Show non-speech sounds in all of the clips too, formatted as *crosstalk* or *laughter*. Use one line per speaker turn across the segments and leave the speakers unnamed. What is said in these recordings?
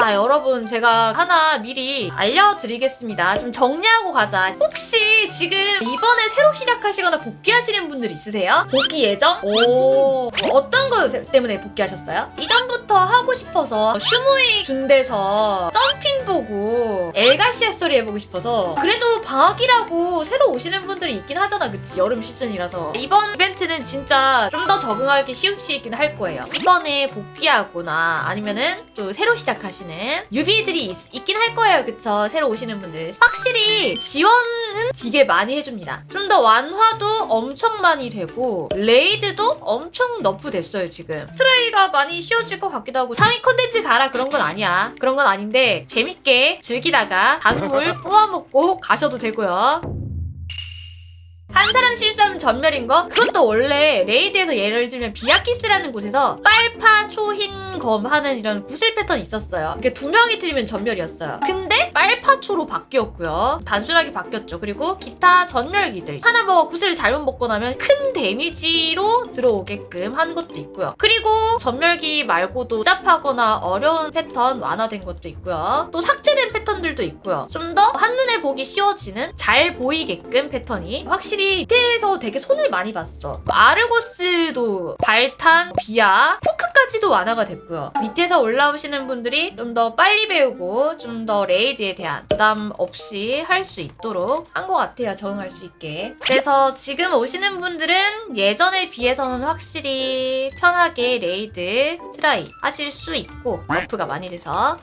자 여러분 제가 하나 미리 알려드리겠습니다. 좀 정리하고 가자. 혹시 지금 이번에 새로 시작하시거나 복귀하시는 분들 있으세요? 복귀 예정? 오 어떤 거 때문에 복귀하셨어요? 이전부터 하고 싶어서 슈무이 준대서 점핑 보고 엘가시아 스토리 해보고 싶어서 그래도 방학이라고 새로 오시는 분들이 있긴 하잖아 그치 여름 시즌이라서 이번 이벤트는 진짜 좀 더 적응하기 있긴 할 거예요 이번에 복귀하거나 아니면은 또 새로 시작하시는 유비들이 있, 있긴 할 거예요. 그쵸? 새로 오시는 분들. 확실히 지원은 되게 많이 해줍니다. 좀 더 완화도 엄청 많이 되고 레이드도 엄청 너프 됐어요 지금. 트레이가 많이 쉬워질 것 같기도 하고 상위 콘텐츠 가라 그런 건 아니야. 그런 건 아닌데 재밌게 즐기다가 단물 *laughs* 뽑아먹고 가셔도 되고요 한 사람 실수하면 전멸인 거? 그것도 원래 레이드에서 예를 들면 비아키스라는 곳에서 빨파, 초흰, 검 하는 이런 구슬 패턴이 있었어요. 이게 두 명이 틀리면 전멸이었어요. 근데 빨파초로 바뀌었고요. 단순하게 바뀌었죠. 그리고 기타 전멸기들. 하나 뭐 구슬을 잘못 먹고 나면 큰 데미지로 들어오게끔 한 것도 있고요. 그리고 전멸기 말고도 복잡하거나 어려운 패턴 완화된 것도 있고요. 또 삭제된 패턴들도 있고요. 좀 더 한눈에 보기 쉬워지는 잘 보이게끔 패턴이 확실히 밑에서 되게 손을 많이 봤어. 아르고스도 발탄, 비아, 후크까지도 완화가 됐고요. 밑에서 올라오시는 분들이 좀 더 빨리 배우고 좀 더 레이드에 대한 부담 없이 할 수 있도록 한 것 같아요. 적응할 수 있게. 그래서 지금 오시는 분들은 예전에 비해서는 확실히 편하게 레이드 트라이 하실 수 있고 버프가 많이 돼서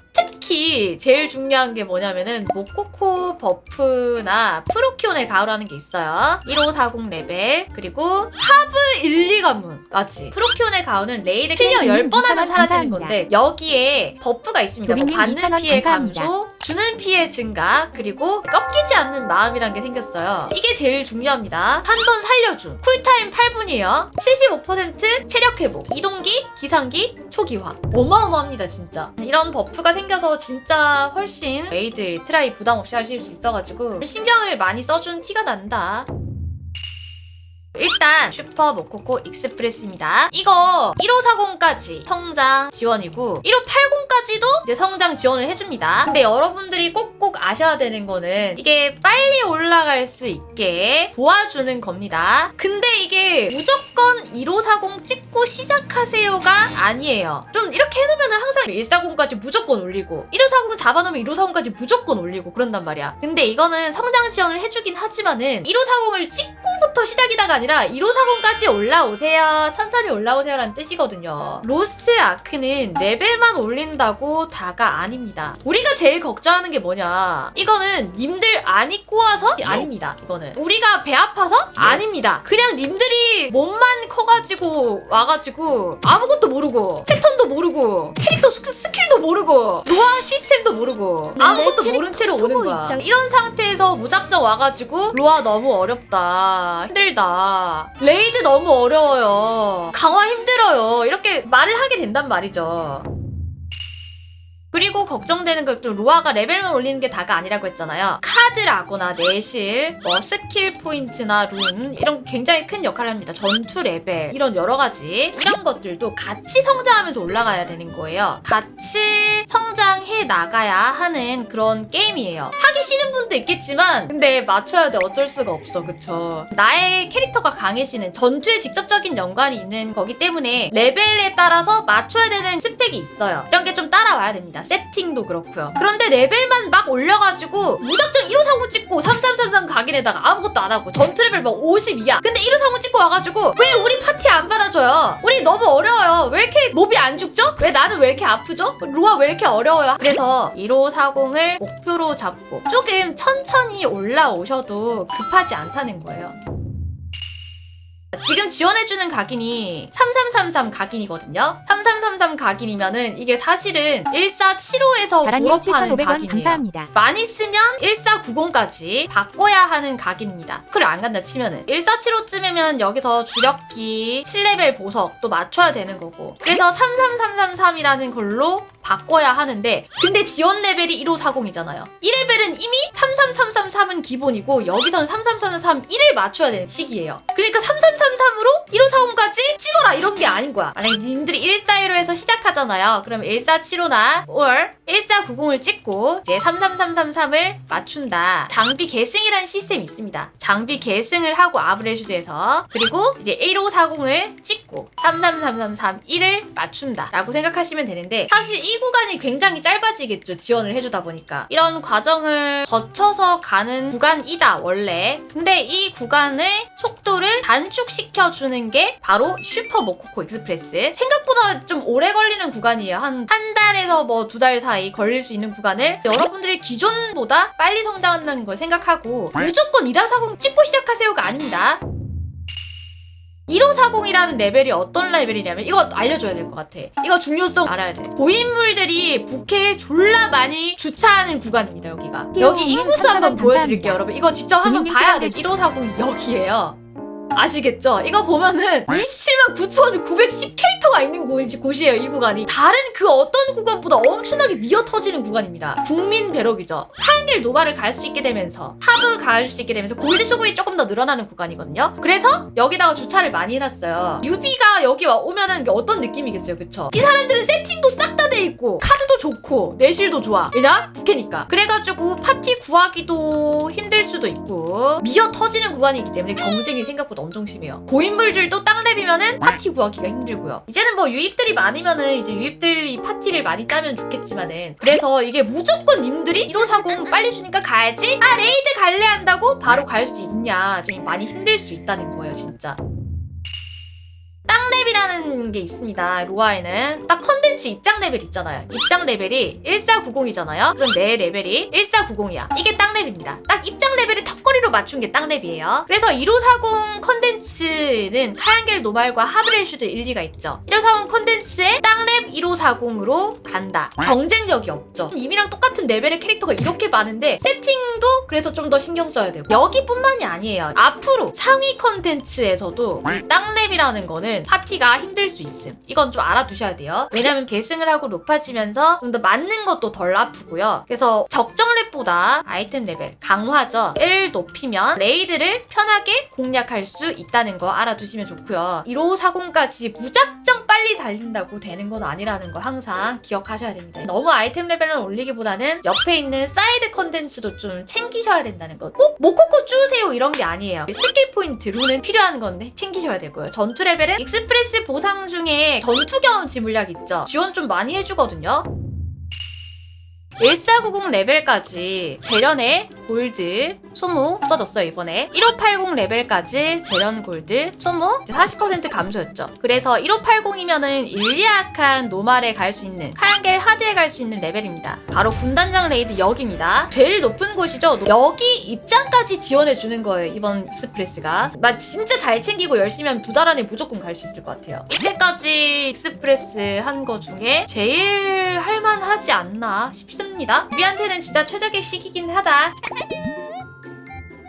특히 제일 중요한 게 뭐냐면은 모코코 버프나 프로키온의 가을하는 게 있어요. 1540 레벨 그리고 하브 1, 2가문까지 프로키온의 가을은 레이드 클리어
음,
10번 하면 사라지는. 건데 여기에 버프가 있습니다. 뭐 받는 피해. 감소, 주는 피해 증가, 그리고 꺾이지 않는 마음이란 게 생겼어요. 이게 제일 중요합니다. 한 번 살려줌. 쿨타임 8분이에요. 75% 체력 회복. 이동기, 기상기, 초기화. 어마어마합니다, 진짜. 이런 버프가 생겨서 진짜 훨씬 레이드 트라이 부담 없이 하실 수 있어가지고 신경을 많이 써준 티가 난다. 일단 슈퍼 모코코 익스프레스입니다. 이거 1540까지 성장 지원이고 1580까지도 이제 성장 지원을 해줍니다. 근데 여러분들이 꼭꼭 아셔야 되는 거는 이게 빨리 올라갈 수 있게 도와주는 겁니다. 근데 이게 무조건 1540 찍고 시작하세요가 아니에요. 좀 이렇게 해놓으면 항상 140까지 무조건 올리고 1540 잡아놓으면 1540까지 무조건 올리고 그런단 말이야. 근데 이거는 성장 지원을 해주긴 하지만은 1540을 찍고 부터 시작이다가 아니라 1540까지 올라오세요. 천천히 올라오세요라는 뜻이거든요. 로스 아크는 레벨만 올린다고 다가 아닙니다. 우리가 제일 걱정하는 게 뭐냐? 이거는 님들 안 입고 와서 아닙니다. 이거는 우리가 배 아파서 아닙니다. 그냥 님들이 몸만 커 가지고 와가지고 아무것도 모르고 패턴도 모르고 캐릭터 스- 스킬도 모르고 로아 시스템도 모르고 아무것도 모른 채로 오는 거야.
입장.
이런 상태에서 무작정 와가지고 로아 너무 어렵다 힘들다 레이드 너무 어려워요 강화 힘들어요 이렇게 말을 하게 된단 말이죠 그리고 걱정되는 것도 로아가 레벨만 올리는 게 다가 아니라고 했잖아요. 카드라거나 내실, 뭐 스킬 포인트나 룬 이런 굉장히 큰 역할을 합니다. 전투 레벨 이런 여러 가지 이런 것들도 같이 성장하면서 올라가야 되는 거예요. 같이 성장해 나가야 하는 그런 게임이에요. 하기 싫은 분도 있겠지만 근데 맞춰야 돼 어쩔 수가 없어 그쵸? 나의 캐릭터가 강해지는 전투에 직접적인 연관이 있는 거기 때문에 레벨에 따라서 맞춰야 되는 스펙이 있어요. 이런 게 좀 따라와야 됩니다. 세팅도 그렇고요. 그런데 레벨만 막 올려가지고 무작정 1530 찍고 3333 각인에다가 아무것도 안 하고 전투 레벨 막 52야. 근데 1530 찍고 와가지고 왜 우리 파티 안 받아줘요? 우리 너무 어려워요. 왜 이렇게 몹이 안 죽죠? 왜 나는 왜 이렇게 아프죠? 로아 왜 이렇게 어려워요? 그래서 1540을 목표로 잡고 조금 천천히 올라오셔도 급하지 않다는 거예요. 지금 지원해주는 각인이 3333 각인이거든요. 3333 각인이면은 이게 사실은 1475에서
자라님
졸업하는
7,500원
각인이에요.
감사합니다.
많이 쓰면 1490까지 바꿔야 하는 각인입니다. 그걸 안 간다 치면은 1475쯤이면 여기서 주력기 7레벨 보석 또 맞춰야 되는 거고 그래서 33333이라는 걸로 바꿔야 하는데 근데 지원 레벨이 1540이잖아요. 1레벨은 이미 33333은 기본이고 여기서는 33333 1을 맞춰야 되는 시기예요. 그러니까 3333으로 1540까지 찍어라 이런 게 아닌 거야. 만약에 님들이 1415에서 시작하잖아요. 그럼 1475나 or 1490을 찍고 이제 33333을 맞춘다. 장비 계승이라는 시스템이 있습니다. 장비 계승을 하고 아브레슈즈에서 그리고 이제 1540을 찍고 33333-1을 맞춘다 라고 생각하시면 되는데 사실 이 구간이 굉장히 짧아지겠죠 지원을 해주다 보니까. 이런 과정을 거쳐서 가는 구간이다 원래. 근데 이 구간의 속도를 단축시켜주는 게 바로 슈퍼 모코코 익스프레스. 생각보다 좀 오래 걸리는 구간이에요. 한 한 달에서 뭐 두 달 사이 걸릴 수 있는 구간을 여러분들이 기존보다 빨리 성장한다는 걸 생각하고 무조건 1540 찍고 시작하세요가 아닙니다 1540이라는 레벨이 어떤 레벨이냐면 이거 알려줘야 될 것 같아. 이거 중요성 알아야 돼. 고인물들이 부캐에 졸라 많이 주차하는 구간입니다. 여기가. 여기 인구수 한번 보여드릴게요, 여러분. 이거 직접 한번 봐야 돼.
시간
1540이 여기에요. 아시겠죠? 이거 보면은 27만 9,910 캐릭터가 있는 곳- 곳이에요, 이 구간이. 다른 그 어떤 구간보다 엄청나게 미어 터지는 구간입니다. 국민 배럭이죠. 파인길 노바를 갈 수 있게 되면서 하브 갈 수 있게 되면서 골드 수급이 조금 더 늘어나는 구간이거든요. 그래서 여기다가 주차를 많이 해놨어요. 유비가 여기 와- 오면은 어떤 느낌이겠어요, 그쵸? 이 사람들은 세팅도 싹 다 돼 있고 카드도 좋고 내실도 좋아. 왜냐? 부캐니까. 그래가지고 파티 구하기도 힘들 수도 있고 미어 터지는 구간이기 때문에 경쟁이 생각보다 엄청 심해요. 고인물들도 땅랩이면은 파티 구하기가 힘들고요. 이제는 뭐 유입들이 많으면은 이제 유입들이 파티를 많이 짜면 좋겠지만은 그래서 이게 무조건 님들이 1540 빨리 주니까 가야지 아 레이드 갈래 한다고 바로 갈 수 있냐 좀 많이 힘들 수 있다는 거예요 진짜. 땅랩이라는 게 있습니다. 로아에는 딱 컨텐츠 입장 레벨 있잖아요. 입장 레벨이 1490이잖아요. 그럼 내 레벨이 1490이야. 이게 땅랩입니다. 딱 입장 레벨을 턱걸이로 맞춘 게 땅랩이에요. 그래서 1540 컨텐츠는 카양겔 노말과 하브레슈드 1, 2가 있죠. 1540 컨텐츠에 땅랩 1540으로 간다. 경쟁력이 없죠. 이미랑 똑같은 레벨의 캐릭터가 이렇게 많은데 세팅도 그래서 좀 더 신경 써야 되고 여기뿐만이 아니에요. 앞으로 상위 컨텐츠에서도 이 땅랩이라는 거는 파티가 힘들 수 있음. 이건 좀 알아두셔야 돼요. 왜냐면 계승을 하고 높아지면서 좀 더 맞는 것도 덜 아프고요. 그래서 적정 랩보다 아이템 레벨 강화죠. 를 높이면 레이드를 편하게 공략할 수 있다는 거 알아두시면 좋고요. 1540까지 무작정 빨리 달린다고 되는 건 아니라는 거 항상 기억하셔야 됩니다. 너무 아이템 레벨을 올리기보다는 옆에 있는 사이드 컨텐츠도 좀 챙기셔야 된다는 거. 꼭 모코코 주세요 이런 게 아니에요. 스킬 포인트 룰은 필요한 건데 챙기셔야 되고요. 전투 레벨은 익스프레스 보상 중에 전투 경험치 물약 있죠. 지원 좀 많이 해주거든요. 1490 레벨까지 재련의 골드 소모 없어졌어요 이번에. 1580 레벨까지 재련 골드 소모 이제 40% 감소였죠. 그래서 1580이면은 일리아칸 노말에 갈 수 있는 카양겔 하드에 갈 수 있는 레벨입니다. 바로 군단장 레이드 여기입니다. 제일 높은 곳이죠? 여기 입장까지 지원해 주는 거예요 이번 익스프레스가. 막 진짜 잘 챙기고 열심히 하면 두 달 안에 무조건 갈 수 있을 것 같아요. 이때까지 익스프레스 한 거 중에 제일 할만하지 않나 싶습니다. 우리한테는 진짜 최적의 시기긴 하다 Hehehe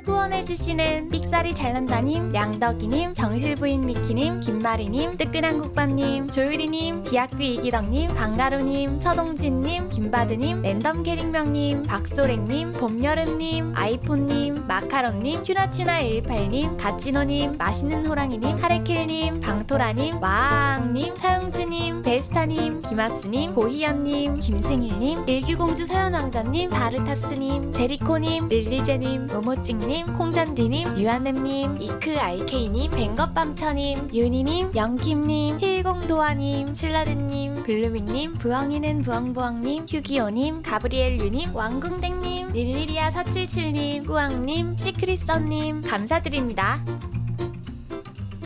후원해주시는 삑사리 잘난다님, 양덕이님, 정실부인 미키님, 김마리님, 뜨끈한 국밥님, 조유리님, 디학귀 이기덕님, 방가루님, 서동진님, 김바드님, 랜덤 캐릭명님, 박소랭님, 봄여름님, 아이폰님, 마카롱님, 튜나튜나118님, 가치노님, 맛있는 호랑이님, 하레킬님, 방토라님, 와앙님, 서영주님, 베스타님, 김아스님, 고희연님, 김승일님, 일규공주 서연왕자님, 다르타스님, 제리코님, 릴리제님, 모모찡님, 콩잔디님, 유한nem님, 이크 아이케이님, 뱅거밤처님, 윤희님, 영킴님, 힐공도아님, 신라드님, 블루밍님, 부엉이는 부엉부엉님, 휴기오님, 가브리엘 유님, 왕궁댕님, 릴리리아 477님, 꾸왕님, 시크릿썬님 감사드립니다.